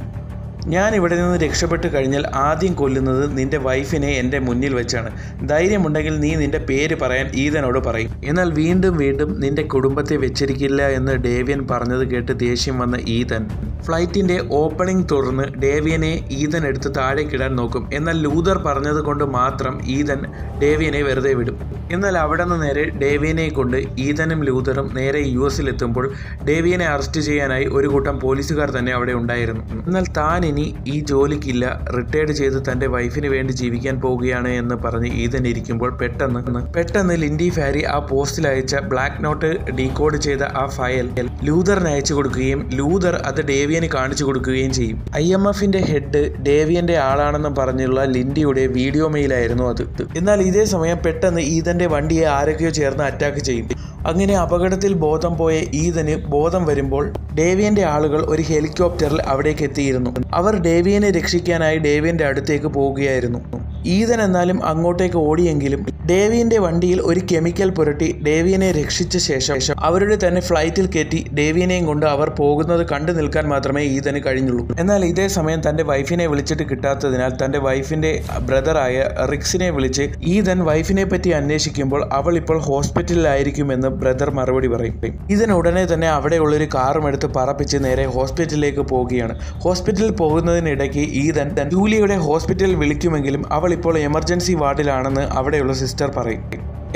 ഞാൻ ഇവിടെ നിന്ന് രക്ഷപ്പെട്ട് കഴിഞ്ഞാൽ ആദ്യം കൊല്ലുന്നത് നിന്റെ വൈഫിനെ എന്റെ മുന്നിൽ വെച്ചാണ്. ധൈര്യമുണ്ടെങ്കിൽ നീ നിന്റെ പേര് പറയാൻ ഈതനോട് പറയും. എന്നാൽ വീണ്ടും വീണ്ടും നിന്റെ കുടുംബത്തെ വെച്ചിരിക്കില്ല എന്ന് ഡേവിയൻ പറഞ്ഞത് കേട്ട് ദേഷ്യം വന്ന ഈതൻ. ഫ്ലൈറ്റിന്റെ ഓപ്പണിംഗ് തുറന്ന് ഡേവിയനെ ഈതൻ എടുത്ത് താഴേക്കിടാൻ നോക്കും. എന്നാൽ ലൂതർ പറഞ്ഞത് കൊണ്ട് മാത്രം ഈതൻ ഡേവിയനെ വെറുതെ വിടും. എന്നാൽ അവിടെ നിന്ന് നേരെ ഡേവിയനെ കൊണ്ട് ഈതനും ലൂതറും നേരെ യു എസിലെത്തുമ്പോൾ ഡേവിയനെ അറസ്റ്റ് ചെയ്യാനായി ഒരു കൂട്ടം പോലീസുകാർ തന്നെ അവിടെ ഉണ്ടായിരുന്നു. എന്നാൽ താൻ ഇനി ഈ ജോലിക്കില്ല. റിട്ടയർഡ് ചെയ്ത് തന്റെ വൈഫിന് വേണ്ടി ജീവിക്കാൻ പോവുകയാണ് എന്ന് പറഞ്ഞ് ഈതൻ ഇരിക്കുമ്പോൾ പെട്ടെന്ന് പെട്ടെന്ന് ലിൻഡി ഫാരി ആ പോസ്റ്റിൽ അയച്ച ബ്ലാക്ക് നോട്ട് ഡീകോഡ് ചെയ്ത ആ ഫയൽ ലൂതറിന് അയച്ചു കൊടുക്കുകയും ലൂതർ അത് ഡേവിയന് കാണിച്ചു കൊടുക്കുകയും ചെയ്യും. ഐ എം എഫിന്റെ ഹെഡ് ഡേവിയന്റെ ആളാണെന്ന് പറഞ്ഞുള്ള ലിൻഡിയുടെ വീഡിയോ മെയിലായിരുന്നു അത്. എന്നാൽ ഇതേ സമയം പെട്ടെന്ന് ഈതന്റെ വണ്ടിയെ ആരൊക്കെയോ ചേർന്ന് അറ്റാക്ക് ചെയ്യും. അങ്ങനെ അപകടത്തിൽ ബോധം പോയ ഈതന് ബോധം വരുമ്പോൾ ഡേവിയന്റെ ആളുകൾ ഒരു ഹെലികോപ്റ്ററിൽ അവിടേക്ക് എത്തിയിരുന്നു. അവർ ഡേവിയനെ രക്ഷിക്കാനായി ഡേവിയന്റെ അടുത്തേക്ക് പോവുകയായിരുന്നു. ഈതൻ എന്നാലും അങ്ങോട്ടേക്ക് ഓടിയെങ്കിലും ഡേവിയന്റെ വണ്ടിയിൽ ഒരു കെമിക്കൽ പുരട്ടി ഡേവിയനെ രക്ഷിച്ച ശേഷം അവരുടെ തന്നെ ഫ്ലൈറ്റിൽ കയറ്റി ഡേവിയനെയും കൊണ്ട് അവർ പോകുന്നത് കണ്ടു നിൽക്കാൻ മാത്രമേ ഈതന് കഴിഞ്ഞുള്ളൂ. എന്നാൽ ഇതേ സമയം തന്റെ വൈഫിനെ വിളിച്ചിട്ട് കിട്ടാത്തതിനാൽ തന്റെ വൈഫിന്റെ ബ്രദറായ റിക്സിനെ വിളിച്ച് ഈതൻ വൈഫിനെ പറ്റി അന്വേഷിക്കുമ്പോൾ അവൾ ഇപ്പോൾ ഹോസ്പിറ്റലിലായിരിക്കുമെന്ന് ബ്രദർ മറുപടി പറയും. ഈതൻ ഉടനെ തന്നെ അവിടെയുള്ളൊരു കാറും എടുത്ത് പറപ്പിച്ച് നേരെ ഹോസ്പിറ്റലിലേക്ക് പോവുകയാണ്. ഹോസ്പിറ്റലിൽ പോകുന്നതിനിടയ്ക്ക് ഈതൻ ജൂലിയുടെ ഹോസ്പിറ്റലിൽ വിളിക്കുമെങ്കിലും അവൾ ഇപ്പോൾ എമർജൻസി വാർഡിലാണെന്ന് അവിടെയുള്ള സിസ്റ്റർ പറയും.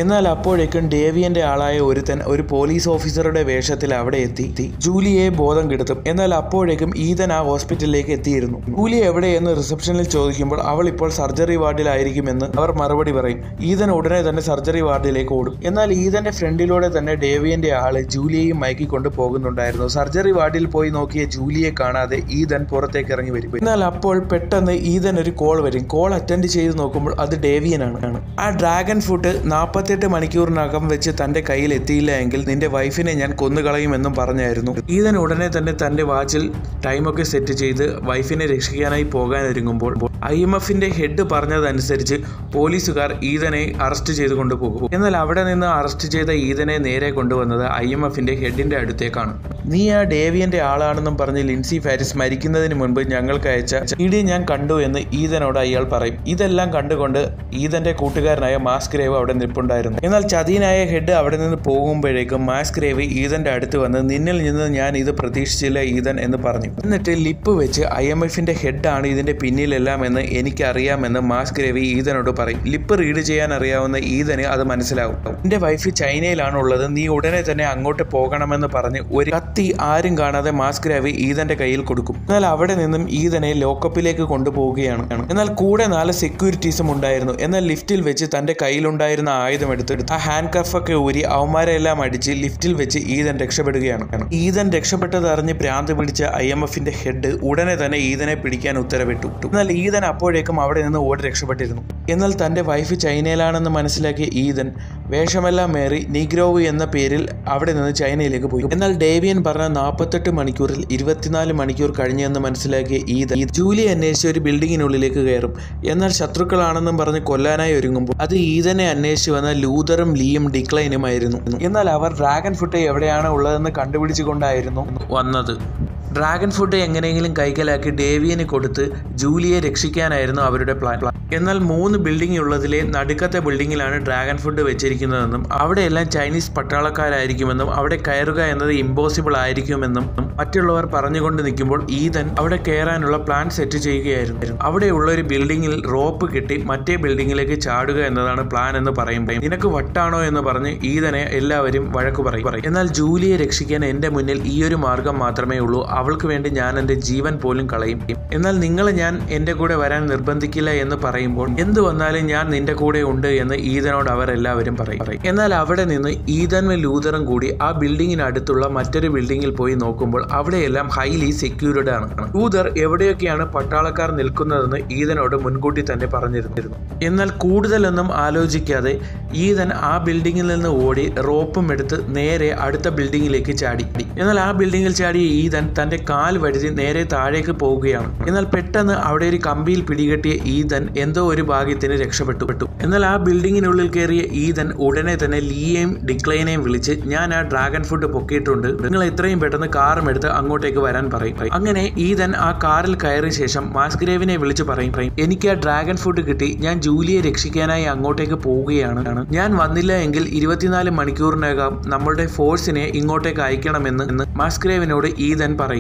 എന്നാൽ അപ്പോഴേക്കും ഡേവിയന്റെ ആളായ ഒരുത്തൻ ഒരു പോലീസ് ഓഫീസറുടെ വേഷത്തിൽ അവിടെ എത്തി. ജൂലിയെ ബോധം കെടുത്തും. എന്നാൽ അപ്പോഴേക്കും ഈതൻ ആ ഹോസ്പിറ്റലിലേക്ക് എത്തിയിരുന്നു. ജൂലി എവിടെയെന്ന് റിസപ്ഷനിൽ ചോദിക്കുമ്പോൾ അവൾ ഇപ്പോൾ സർജറി വാർഡിലായിരിക്കുമെന്ന് അവർ മറുപടി പറയും. ഈതൻ ഉടനെ തന്നെ സർജറി വാർഡിലേക്ക് ഓടും. എന്നാൽ ഈതന്റെ ഫ്രണ്ടിലൂടെ തന്നെ ഡേവിയന്റെ ആൾ ജൂലിയെയും മയക്കിക്കൊണ്ട് പോകുന്നുണ്ടായിരുന്നു. സർജറി വാർഡിൽ പോയി നോക്കിയ ജൂലിയെ കാണാതെ ഈതൻ പുറത്തേക്ക് ഇറങ്ങി വരും എന്നാൽ അപ്പോൾ പെട്ടെന്ന് ഈതൻ ഒരു കോൾ വരും. കോൾ അറ്റൻഡ് ചെയ്ത് നോക്കുമ്പോൾ അത് ഡേവിയനാണ് ആ ഡ്രാഗൺ ഫുഡ് നാൽപ്പത്തെട്ട് മണിക്കൂറിനകം വെച്ച് തന്റെ കയ്യിൽ എത്തിയില്ല എങ്കിൽ നിന്റെ വൈഫിനെ ഞാൻ കൊന്നുകളയുമെന്നും പറഞ്ഞായിരുന്നു. ഈതൻ ഉടനെ തന്നെ തന്റെ വാച്ചിൽ ടൈമൊക്കെ സെറ്റ് ചെയ്ത് വൈഫിനെ രക്ഷിക്കാനായി പോകാൻ ഒരുങ്ങുമ്പോൾ ഐ എം എഫിന്റെ ഹെഡ് പറഞ്ഞതനുസരിച്ച് പോലീസുകാർ ഈതനെ അറസ്റ്റ് ചെയ്ത് കൊണ്ടുപോകും എന്നാൽ അവിടെ നിന്ന് അറസ്റ്റ് ചെയ്ത ഈതനെ നേരെ കൊണ്ടുവന്നത് ഐ എം എഫിന്റെ ഹെഡിന്റെ അടുത്തേക്കാണ്. നീ ആ ഡേവിയന്റെ ആളാണെന്നും പറഞ്ഞ് ലിൻസി ഫാരിസ് മരിക്കുന്നതിന് മുൻപ് ഞങ്ങൾക്ക് അയച്ച ഇടി ഞാൻ കണ്ടു എന്ന് ഈതനോട് അയാൾ പറയും. ഇതെല്ലാം കണ്ടുകൊണ്ട് ഈതന്റെ കൂട്ടുകാരനായ മാസ്ക് രേവ് അവിടെ നിൽപ്പുണ്ടായിരുന്നു എന്നാൽ ചതിയനായ ഹെഡ് അവിടെ നിന്ന് പോകുമ്പോഴേക്കും മാസ് ഗ്രേവി ഈതന്റെ അടുത്ത് വന്ന് നിന്നിൽ നിന്ന് ഞാൻ ഇത് പ്രതീക്ഷിച്ചില്ല ഈതൻ എന്ന് പറഞ്ഞു. എന്നിട്ട് ലിപ്പ് വെച്ച് ഐ എം എഫിന്റെ ആണ് ഇതിന്റെ പിന്നിലെല്ലാം എന്ന് എനിക്കറിയാമെന്ന് മാസ് ഗ്രേവി ഈതനോട് പറയും. ലിപ്പ് റീഡ് ചെയ്യാൻ അറിയാവുന്ന ഈതന് അത് മനസ്സിലാവും. എന്റെ വൈഫ് ചൈനയിലാണ് ഉള്ളത്. നീ ഉടനെ തന്നെ അങ്ങോട്ട് പോകണമെന്ന് പറഞ്ഞ് ഒരു കത്തി ആരും കാണാതെ മാസ്ക്രേവ് ഈതന്റെ കയ്യിൽ കൊടുക്കും. എന്നാൽ അവിടെ നിന്നും ഈതനെ ലോക്കപ്പിലേക്ക് കൊണ്ടുപോകുകയാണ് എന്നാൽ കൂടെ നാല് സെക്യൂരിറ്റീസും ഉണ്ടായിരുന്നു. എന്നാൽ ലിഫ്റ്റിൽ വെച്ച് തന്റെ കയ്യിലുണ്ടായിരുന്ന ആയുധം എടുത്തെടുത്ത് ആ ഹാൻഡ് കഫൊക്കെ ഊരി അവന്മാരെല്ലാം അടിച്ച് ലിഫ്റ്റിൽ വെച്ച് ഈതൻ രക്ഷപ്പെടുകയാണ്. ഈതൻ രക്ഷപ്പെട്ടത് അറിഞ്ഞ് ഭ്രാന്ത് പിടിച്ച ഐ എം എഫിന്റെ ഹെഡ് ഉടനെ തന്നെ ഈതനെ പിടിക്കാൻ ഉത്തരവിട്ടു. എന്നാൽ ഈതൻ അപ്പോഴേക്കും അവിടെ നിന്ന് ഓടി രക്ഷപ്പെട്ടിരുന്നു. എന്നാൽ തന്റെ വൈഫ് ചൈനയിലാണെന്ന് മനസ്സിലാക്കിയ ഈതൻ വേഷമെല്ലാം മേറി നീഗ്രോവ് എന്ന പേരിൽ അവിടെ നിന്ന് ചൈനയിലേക്ക് പോയി. എന്നാൽ ഡേവിയൻ പറഞ്ഞ നാൽപ്പത്തെട്ട് മണിക്കൂറിൽ ഇരുപത്തിനാല് മണിക്കൂർ കഴിഞ്ഞെന്ന് മനസ്സിലാക്കിയ ഈ ജൂലി അന്വേഷിച്ച് ഒരു ബിൽഡിങ്ങിനുള്ളിലേക്ക് കയറും. എന്നാൽ ശത്രുക്കളാണെന്നും പറഞ്ഞ് കൊല്ലാനായി ഒരുങ്ങുമ്പോൾ അത് ഈതനെ അന്വേഷിച്ച് വന്ന ലൂതറും ലീയും ഡിക്ലൈനുമായിരുന്നു. എന്നാൽ അവർ ഡ്രാഗൺ ഫുട്ട് എവിടെയാണ് ഉള്ളതെന്ന് കണ്ടുപിടിച്ചുകൊണ്ടായിരുന്നു വന്നത്. ഡ്രാഗൺ ഫുഡ് എങ്ങനെയെങ്കിലും കൈക്കലാക്കി ഡേവിയന് കൊടുത്ത് ജൂലിയെ രക്ഷിക്കാനായിരുന്നു അവരുടെ പ്ലാൻ. എന്നാൽ മൂന്ന് ബിൽഡിംഗ് ഉള്ളതിലെ നടുക്കത്തെ ബിൽഡിങ്ങിലാണ് ഡ്രാഗൺ ഫുഡ് വെച്ചിരിക്കുന്നതെന്നും അവിടെയെല്ലാം ചൈനീസ് പട്ടാളക്കാരായിരിക്കുമെന്നും അവിടെ കയറുക എന്നത് ഇമ്പോസിബിൾ ആയിരിക്കുമെന്നും മറ്റുള്ളവർ പറഞ്ഞുകൊണ്ട് നിൽക്കുമ്പോൾ ഈതൻ അവിടെ കയറാനുള്ള പ്ലാൻ സെറ്റ് ചെയ്യുകയായിരുന്നു. അവിടെയുള്ള ഒരു ബിൽഡിങ്ങിൽ റോപ്പ് കെട്ടി മറ്റേ ബിൽഡിങ്ങിലേക്ക് ചാടുക എന്നതാണ് പ്ലാൻ എന്ന് പറയുമ്പോൾ നിനക്ക് വട്ടാണോ എന്ന് പറഞ്ഞ് ഈതനെ എല്ലാവരും വഴക്ക് പറയും. എന്നാൽ ജൂലിയെ രക്ഷിക്കാൻ എന്റെ മുന്നിൽ ഈ ഒരു മാർഗം മാത്രമേ ഉള്ളൂ. അവൾക്ക് വേണ്ടി ഞാൻ എന്റെ ജീവൻ പോലും കളയും. എന്നാൽ നിങ്ങളെ ഞാൻ എന്റെ കൂടെ വരാൻ നിർബന്ധിക്കില്ല എന്ന് പറയുമ്പോൾ എന്തു വന്നാലും ഞാൻ നിന്റെ കൂടെ ഉണ്ട് എന്ന് ഈതനോട് അവർ എല്ലാവരും പറയും. എന്നാൽ അവിടെ നിന്ന് ഈതനും ലൂതറും കൂടി ആ ബിൽഡിങ്ങിനടുത്തുള്ള മറ്റൊരു ബിൽഡിങ്ങിൽ പോയി നോക്കുമ്പോൾ അവിടെയെല്ലാം ഹൈലി സെക്യൂർഡ് ആണ്. ലൂതർ എവിടെയൊക്കെയാണ് പട്ടാളക്കാർ നിൽക്കുന്നതെന്ന് ഈതനോട് മുൻകൂട്ടി തന്നെ പറഞ്ഞിരുന്നിരുന്നു. എന്നാൽ കൂടുതലൊന്നും ആലോചിക്കാതെ ഈതൻ ആ ബിൽഡിങ്ങിൽ നിന്ന് ഓടി റോപ്പും എടുത്ത് നേരെ അടുത്ത ബിൽഡിങ്ങിലേക്ക് ചാടി. എന്നാൽ ആ ബിൽഡിങ്ങിൽ ചാടിയ ഈതൻ തന്റെ കാൽ വഴുതി നേരെ താഴേക്ക് പോവുകയാണ്. എന്നാൽ പെട്ടെന്ന് അവിടെ ഒരു കമ്പിയിൽ പിടികെട്ടിയ ഈതൻ എന്തോ ഒരു ഭാഗ്യത്തിന് രക്ഷപ്പെട്ടുപെട്ടു എന്നാൽ ആ ബിൽഡിങ്ങിനുള്ളിൽ കയറിയ ഈതൻ ഉടനെ തന്നെ ലീയെയും ഡിക്ലൈനെയും വിളിച്ച് ഞാൻ ആ ഡ്രാഗൺ ഫുഡ് പൊക്കിയിട്ടുണ്ട്. നിങ്ങൾ എത്രയും പെട്ടെന്ന് കാറും എടുത്ത് അങ്ങോട്ടേക്ക് വരാൻ പറയും. അങ്ങനെ ഈതൻ ആ കാറിൽ കയറിയ ശേഷം മാസ്ഗ്രേവിനെ വിളിച്ചു പറയും എനിക്ക് ആ ഡ്രാഗൺ ഫുഡ് കിട്ടി. ഞാൻ ജൂലിയെ രക്ഷിക്കാനായി അങ്ങോട്ടേക്ക് പോവുകയാണ്. ഞാൻ വന്നില്ല എങ്കിൽ ഇരുപത്തിനാല് മണിക്കൂറിനകം നമ്മളുടെ ഫോഴ്സിനെ ഇങ്ങോട്ടേക്ക് അയക്കണമെന്ന് മാസ്ഗ്രേവിനോട് ഈതൻ പറയും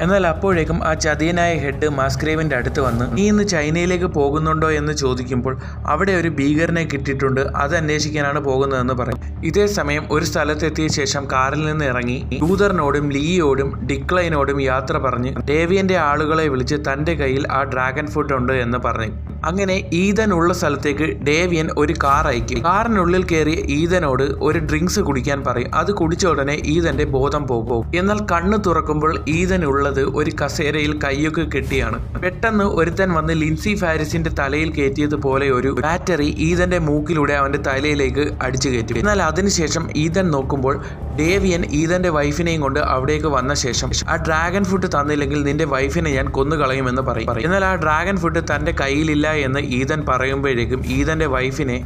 എന്നാൽ അപ്പോഴേക്കും ആ ചതിയനായ ഹെഡ് മാസ്ഗ്രേവിന്റെ അടുത്ത് വന്ന് നീ ഇന്ന് ചൈനയിലേക്ക് പോകുന്നുണ്ടോ എന്ന് ചോദിക്കുമ്പോൾ അവിടെ ഒരു ഭീകരനെ കിട്ടിയിട്ടുണ്ട്. അത് അന്വേഷിക്കാനാണ് പോകുന്നതെന്ന് പറയും. ഇതേ സമയം ഒരു സ്ഥലത്തെത്തിയ ശേഷം കാറിൽ നിന്ന് ഇറങ്ങി. ലൂതറിനോടും ലീയോടും ഡിക്ലൈനോടും യാത്ര പറഞ്ഞ് ദേവിയന്റെ ആളുകളെ വിളിച്ച് തന്റെ കയ്യിൽ ആ ഡ്രാഗൺ ഫുഡ് ഉണ്ട് എന്ന് പറഞ്ഞു. അങ്ങനെ ഈതൻ ഉള്ള സ്ഥലത്തേക്ക് ഡേവിയൻ ഒരു കാർ അയക്കും. കാറിനുള്ളിൽ കയറി ഈതനോട് ഒരു ഡ്രിങ്ക്സ് കുടിക്കാൻ പറയും. അത് കുടിച്ച ഉടനെ ഈതന്റെ ബോധം പോകും. എന്നാൽ കണ്ണ് തുറക്കുമ്പോൾ ഈതൻ ഉള്ളത് ഒരു കസേരയിൽ കൈയൊക്കെ കെട്ടിയാണ്. പെട്ടെന്ന് ഒരുത്തൻ വന്ന് ലിൻസി ഫാരിസിന്റെ തലയിൽ കയറ്റിയതുപോലെ ഒരു ബാറ്ററി ഈതന്റെ മൂക്കിലൂടെ അവന്റെ തലയിലേക്ക് അടിച്ചു കയറ്റി. എന്നാൽ അതിനുശേഷം ഈതൻ നോക്കുമ്പോൾ ഡേവിയൻ ഈതന്റെ വൈഫിനെയും കൊണ്ട് അവിടേക്ക് വന്ന ശേഷം ആ ഡ്രാഗൺ ഫുഡ് തന്നില്ലെങ്കിൽ നിന്റെ വൈഫിനെ ഞാൻ കൊന്നുകളയുമെന്ന് പറയും. എന്നാൽ ആ ഡ്രാഗൺ ഫുഡ് തന്റെ കയ്യിലില്ല എന്ന് ഈതൻ പറയുമ്പോഴേക്കും ഈതന്റെ വൈഫിനെ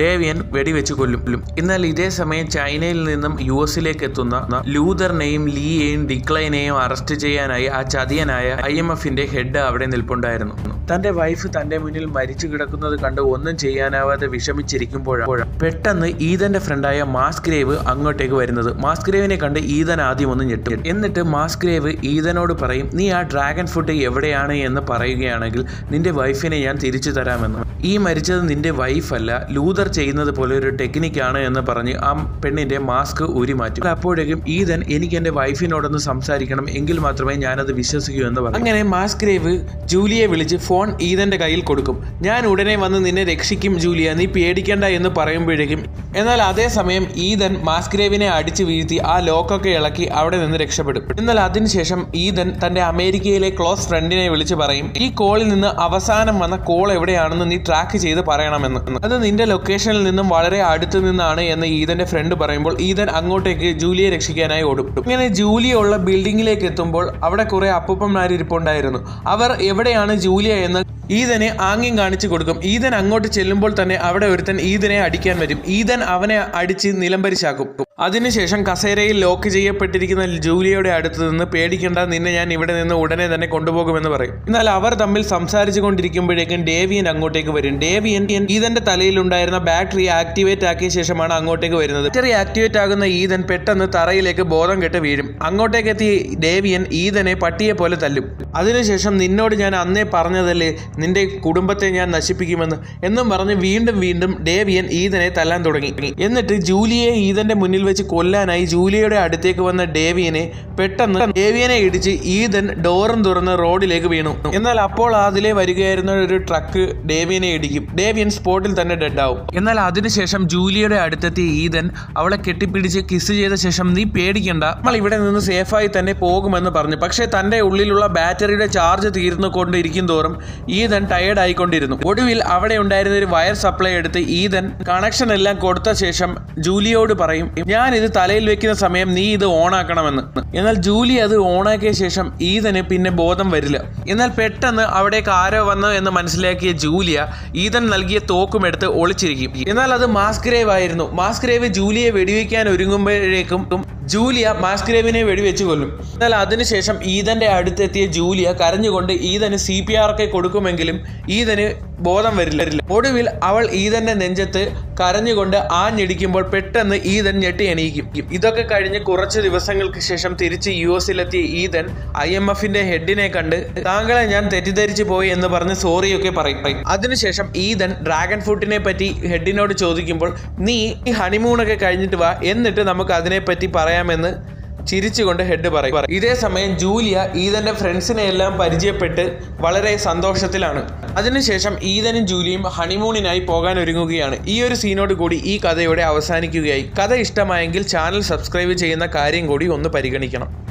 ഡേവിയൻ വെടിവെച്ച് കൊല്ലും. എന്നാൽ ഇതേ സമയം ചൈനയിൽ നിന്നും യു എസിലേക്ക് എത്തുന്ന ലൂതറിനെയും ലീയെയും ഡിക്ലൈനെയും അറസ്റ്റ് ചെയ്യാനായി ആ ചതിയനായ ഐ എം എഫിന്റെ ഹെഡ് അവിടെ നിൽപ്പുണ്ടായിരുന്നു. തന്റെ വൈഫ് തന്റെ മുന്നിൽ മരിച്ചു കിടക്കുന്നത് കണ്ട് ഒന്നും ചെയ്യാനാവാതെ വിഷമിച്ചിരിക്കുമ്പോഴാണ് പെട്ടെന്ന് ഈതന്റെ ഫ്രണ്ടായ മാസ്ഗ്രേവ് അങ്ങോട്ടേക്ക് വരുന്നത്. മാസ്ഗ്രേവിനെ കണ്ട് ഈതൻ ആദ്യം ഒന്ന് ഞെട്ടും. എന്നിട്ട് മാസ്ഗ്രേവ് ഈതനോട് പറയും നീ ആ ഡ്രാഗൺ ഫുഡ് എവിടെയാണ്? എന്ന് പറയുകയാണെങ്കിൽ നിന്റെ വൈഫിനെ ഞാൻ തിരിച്ചു തരാമെന്ന്. ഈ മരിച്ചത് നിന്റെ വൈഫല്ല ലൂതർ ചെയ്യുന്നത് പോലെ ഒരു ടെക്നിക്കാണ് എന്ന് പറഞ്ഞ് ആ പെണ്ണിന്റെ മാസ്ക് ഊരി മാറ്റും. അപ്പോഴേക്കും ഈതൻ എനിക്ക് എന്റെ വൈഫിനോടൊന്ന് സംസാരിക്കണം എങ്കിൽ മാത്രമേ ഞാനത് വിശ്വസിക്കൂ എന്ന് പറഞ്ഞു അങ്ങനെ മാസ്ക് ഗ്രേവ് ജൂലിയെ വിളിച്ച് ഫോൺ ഈതന്റെ കയ്യിൽ കൊടുക്കും. ഞാൻ ഉടനെ വന്ന് നിന്നെ രക്ഷിക്കും ജൂലിയ നീ പേടിക്കണ്ട എന്ന് പറയുമ്പോഴേക്കും എന്നാൽ അതേസമയം ഈതൻ മാസ്ഗ്രേവിനെ അടിച്ചു വീഴ്ത്തി ആ ലോക്കൊക്കെ ഇളക്കി അവിടെ നിന്ന് രക്ഷപ്പെടും. എന്നാൽ അതിനുശേഷം ഈതൻ തന്റെ അമേരിക്കയിലെ ക്ലോസ് ഫ്രണ്ടിനെ വിളിച്ച് പറയും ഈ കോളിൽ നിന്ന് അവസാനം വന്ന കോൾ എവിടെയാണെന്ന് നീ ട്രാക്ക് ചെയ്ത് പറയണമെന്ന്. അത് നിന്റെ ലൊക്കേഷനിൽ നിന്നും വളരെ അടുത്ത് നിന്നാണ് എന്ന് ഈതന്റെ ഫ്രണ്ട് പറയുമ്പോൾ ഈതൻ അങ്ങോട്ടേക്ക് ജൂലിയെ രക്ഷിക്കാനായി ഓടും. ഇങ്ങനെ ജൂലിയ ഉള്ള ബിൽഡിങ്ങിലേക്ക് എത്തുമ്പോൾ അവിടെ കുറെ അപ്പൂപ്പന്മാർ ഇരിപ്പുണ്ടായിരുന്നു അവർ എവിടെയാണ് ജൂലിയ എന്ന് ഈതനെ ആംഗ്യം കാണിച്ചു കൊടുക്കും. ഈതൻ അങ്ങോട്ട് ചെല്ലുമ്പോൾ തന്നെ അവിടെ ഒരുത്തൻ ഈതനെ അടിക്കാൻ വരും. ഈതൻ അവനെ അടിച്ച് നിലംപരിശാക്കും. അതിനുശേഷം കസേരയിൽ ലോക്ക് ചെയ്യപ്പെട്ടിരിക്കുന്ന ജൂലിയയുടെ അടുത്ത് നിന്ന് പേടിക്കേണ്ട നിന്നെ ഞാൻ ഇവിടെ നിന്ന് ഉടനെ തന്നെ കൊണ്ടുപോകുമെന്ന് പറയും. എന്നാൽ അവർ തമ്മിൽ സംസാരിച്ചു കൊണ്ടിരിക്കുമ്പോഴേക്കും ഡേവിയൻ അങ്ങോട്ടേക്ക് വരും. ഡേവിയൻ ഈതന്റെ തലയിലുണ്ടായിരുന്ന ബാറ്ററി ആക്ടിവേറ്റ് ആക്കിയ ശേഷമാണ് അങ്ങോട്ടേക്ക് വരുന്നത്. ബാറ്ററി ആക്ടിവേറ്റ് ആകുന്ന ഈതൻ പെട്ടെന്ന് തറയിലേക്ക് ബോധം കെട്ട് വീഴും. അങ്ങോട്ടേക്ക് എത്തി ഡേവിയൻ ഈതനെ പട്ടിയെ പോലെ തല്ലും. അതിനുശേഷം നിന്നോട് ഞാൻ അന്നേ പറഞ്ഞതല്ലേ നിന്റെ കുടുംബത്തെ ഞാൻ നശിപ്പിക്കുമെന്ന്. എന്നും പറഞ്ഞ് വീണ്ടും വീണ്ടും ഡേവിയൻ ഈതനെ തല്ലാൻ തുടങ്ങി. എന്നിട്ട് ജൂലിയെ ഈതന്റെ മുന്നിൽ വെച്ച് കൊല്ലാനായി ജൂലിയയുടെ അടുത്തേക്ക് വന്ന ഡേവിയനെ പെട്ടെന്ന് ഡേവിയനെ ഇടിച്ച് ഈതൻ ഡോറും തുറന്ന് റോഡിലേക്ക് വീണു. എന്നാൽ അപ്പോൾ അതിലെ വരികയായിരുന്ന ഒരു ട്രക്ക് ഡേവിയനെ ഇടിക്കും. ഡേവിയൻ സ്പോട്ടിൽ തന്നെ ഡെഡ് ആവും. എന്നാൽ അതിനുശേഷം ജൂലിയയുടെ അടുത്തെത്തിയ ഈതൻ അവളെ കെട്ടിപ്പിടിച്ച് കിസ് ചെയ്ത ശേഷം നീ പേടിക്കണ്ട. നമ്മൾ ഇവിടെ നിന്ന് സേഫായി തന്നെ പോകുമെന്ന് പറഞ്ഞു. പക്ഷേ തന്റെ ഉള്ളിലുള്ള ബാറ്ററിയുടെ ചാർജ് തീർന്നു കൊണ്ടിരിക്കും തോറും ഈതൻ ടയേർഡ് ആയിക്കൊണ്ടിരുന്നു. ഒടുവിൽ അവിടെ ഉണ്ടായിരുന്ന ഒരു വയർ സപ്ലൈ എടുത്ത് ഈതൻ കണക്ഷൻ എല്ലാം കൊടുത്ത ശേഷം ജൂലിയോട് പറയും ഞാൻ ഇത് തലയിൽ വെക്കുന്ന സമയം നീ ഇത് ഓണാക്കണമെന്ന്. എന്നാൽ ജൂലി അത് ഓണാക്കിയ ശേഷം ഈതന് പിന്നെ ബോധം വരില്ല. എന്നാൽ പെട്ടെന്ന് അവിടേക്ക് ആരോ വന്നു എന്ന് മനസ്സിലാക്കിയ ജൂലിയ ഈതൻ നൽകിയ തോക്കുമെടുത്ത് ഒളിച്ചിരിക്കും. എന്നാൽ അത് മാസ്ഗ്രേവ് ആയിരുന്നു. മാസ്ഗ്രേവ് ജൂലിയെ വെടിവെക്കാൻ ഒരുങ്ങുമ്പോഴേക്കും ജൂലിയ മാസ്ഗ്രേവിനെ വെടിവെച്ച് കൊല്ലും. എന്നാൽ അതിനുശേഷം ഈതന്റെ അടുത്തെത്തിയ ജൂലിയ കരഞ്ഞുകൊണ്ട് ഈതന് സി പി ആർ ഒക്കെ കൊടുക്കുമെങ്കിലും ഈതന് ബോധം വരില്ല. ഒടുവിൽ അവൾ ഈതന്റെ നെഞ്ചത്ത് കരഞ്ഞുകൊണ്ട് ആഞ്ഞിടിക്കുമ്പോൾ പെട്ടെന്ന് ഈതൻ ഞെട്ടി എണീക്കും. ഇതൊക്കെ കഴിഞ്ഞ് കുറച്ച് ദിവസങ്ങൾക്ക് ശേഷം തിരിച്ച് യു എസിലെത്തിയ ഈതൻ ഐ എം എഫിന്റെ ഹെഡിനെ കണ്ട് താങ്കളെ ഞാൻ തെറ്റിദ്ധരിച്ചു പോയി എന്ന് പറഞ്ഞ് സോറിയൊക്കെ പറയും. അതിനുശേഷം ഈതൻ ഡ്രാഗൺ ഫ്രൂട്ടിനെ പറ്റി ഹെഡിനോട് ചോദിക്കുമ്പോൾ നീ ഈ ഹണിമൂണൊക്കെ കഴിഞ്ഞിട്ട് വാ എന്നിട്ട് നമുക്ക് അതിനെപ്പറ്റി പറയാമെന്ന് ചിരിച്ചുകൊണ്ട് ഹെഡ് പറയും. ഇതേ സമയം ജൂലിയ ഈതന്റെ ഫ്രണ്ട്സിനെ എല്ലാം പരിചയപ്പെട്ട് വളരെ സന്തോഷത്തിലാണ്. അതിനുശേഷം ഈതനും ജൂലിയും ഹണിമൂണിനായി പോകാൻ ഒരുങ്ങുകയാണ്. ഈ ഒരു സീനോട് കൂടി ഈ കഥയോടെ അവസാനിക്കുകയായി. കഥ ഇഷ്ടമായെങ്കിൽ ചാനൽ സബ്സ്ക്രൈബ് ചെയ്യുന്ന കാര്യം കൂടി ഒന്ന് പരിഗണിക്കണം.